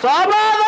¡Sobra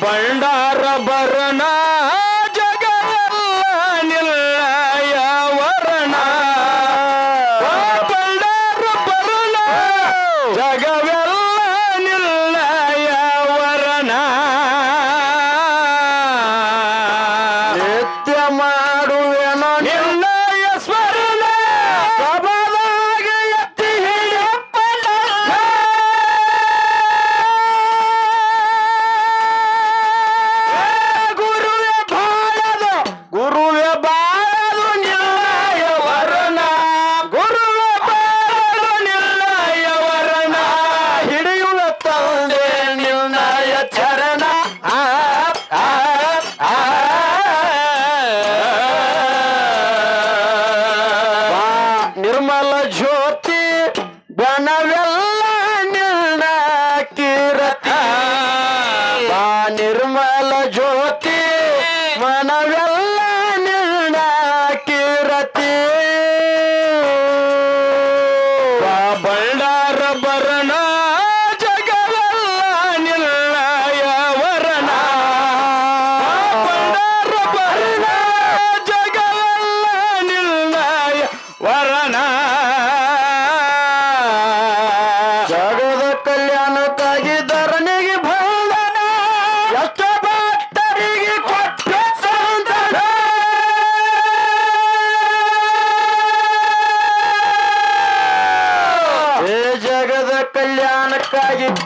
本人的。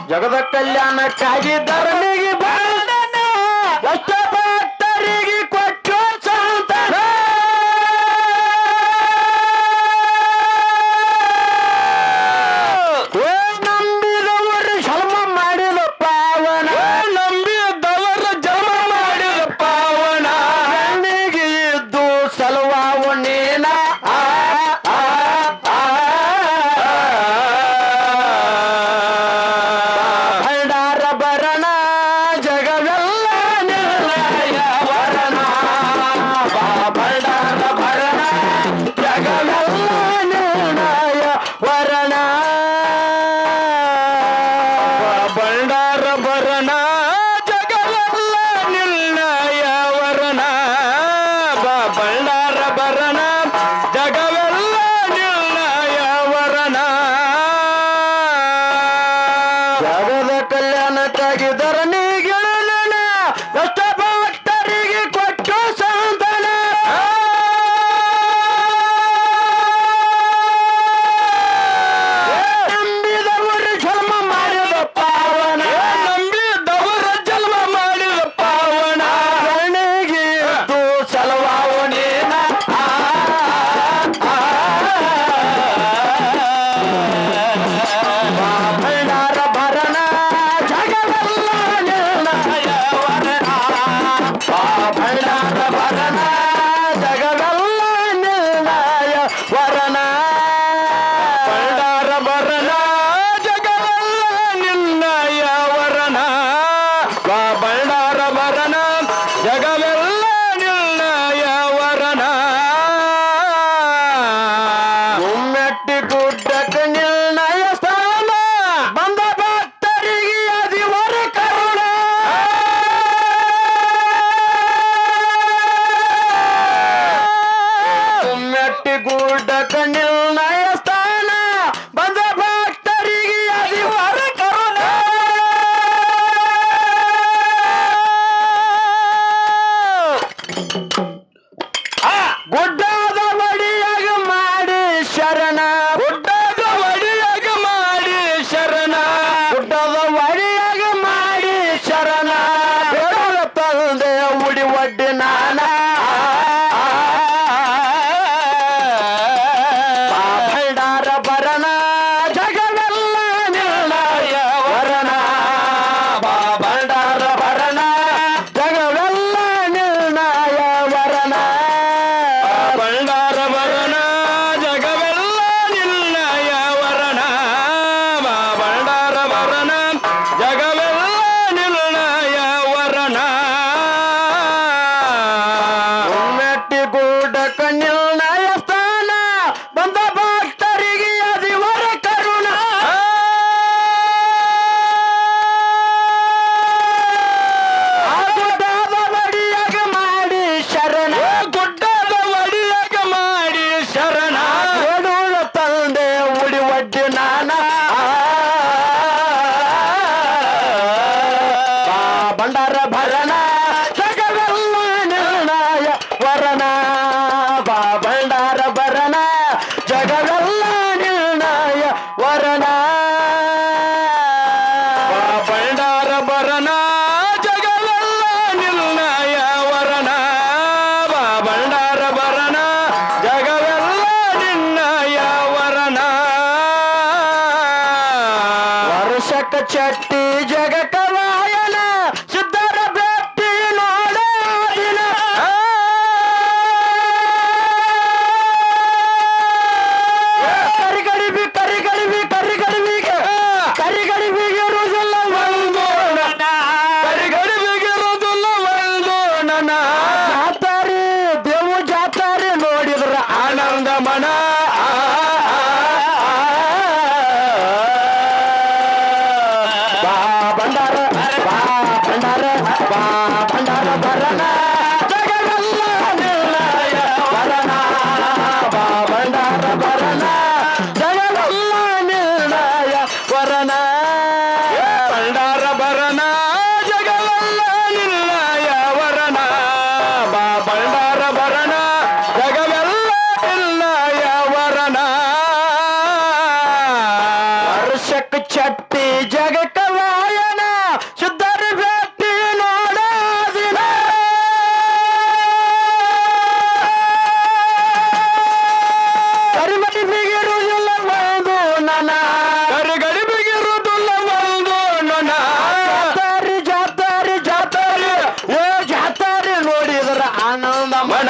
ಜಗದ ಕಲ್ಯಾಣಕ್ಕಾಗಿ ಧರಣಿಗೆ ಶರಣ acá ಚಟ್ಟಿ ಜಗಕವಾಯನ ಶುದ್ಧರು ವ್ಯಕ್ತಿ ನೋಡಾದಿನ ಕರಿಮಡಿಬಿಗಿರುವುದಿಲ್ಲ ಒಂದು ನನ ಕರಿಗಡಿಬಿಗಿರುವುದಿಲ್ಲ ಒಂದು ನನ ಜಾತಾರಿ ಜಾತಾರಿ ಜಾತಾರಿ ಓ ಜಾತಾರಿ ನೋಡಿದ್ರ ಆನಂದ ಮನ.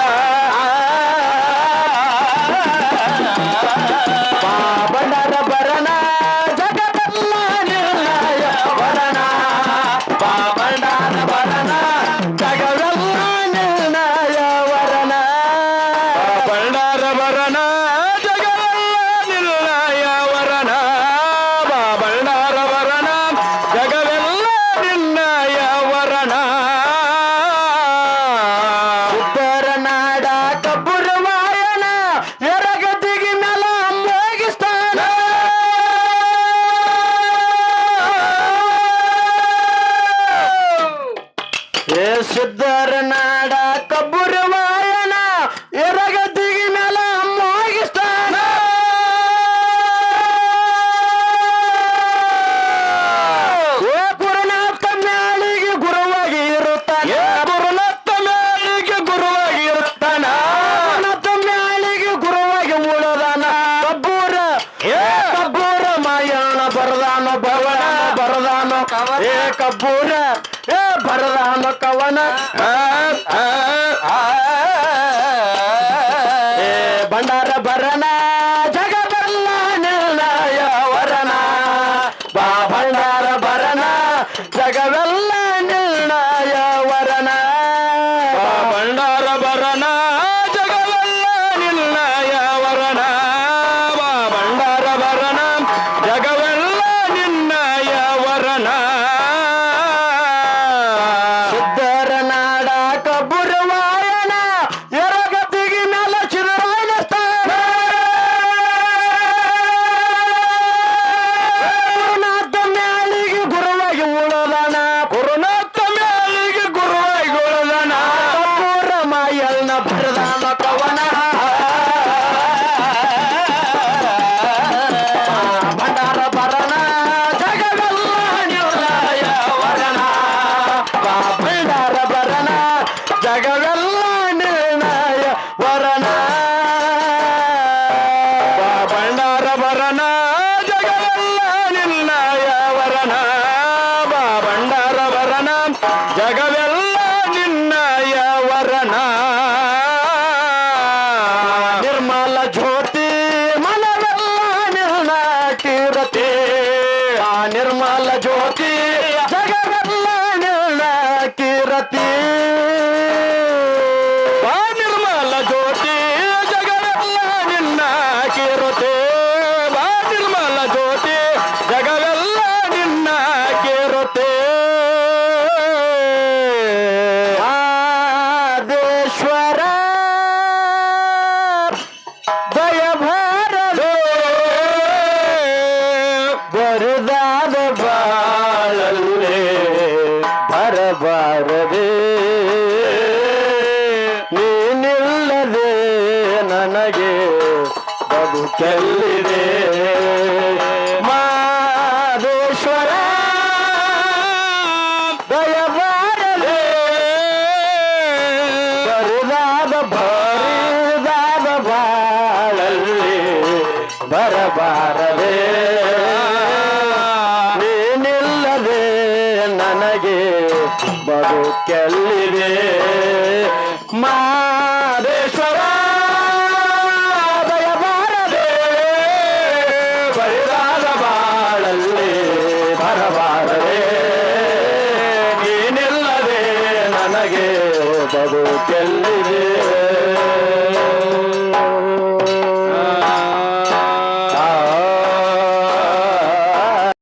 ಚೆಲ್ಲಿದೆ ಮಾದೇಶ್ವರ ದಯಬಾರಲೆ ಬರದಾದ ಬರದಾದ ಬಾಳಲ್ಲಿ ಬರಬಾರದೆ. ನೀನಿಲ್ಲದೆ ನನಗೆ ಬದುಕೆಲ್ಲಿದೆ. ಮಾ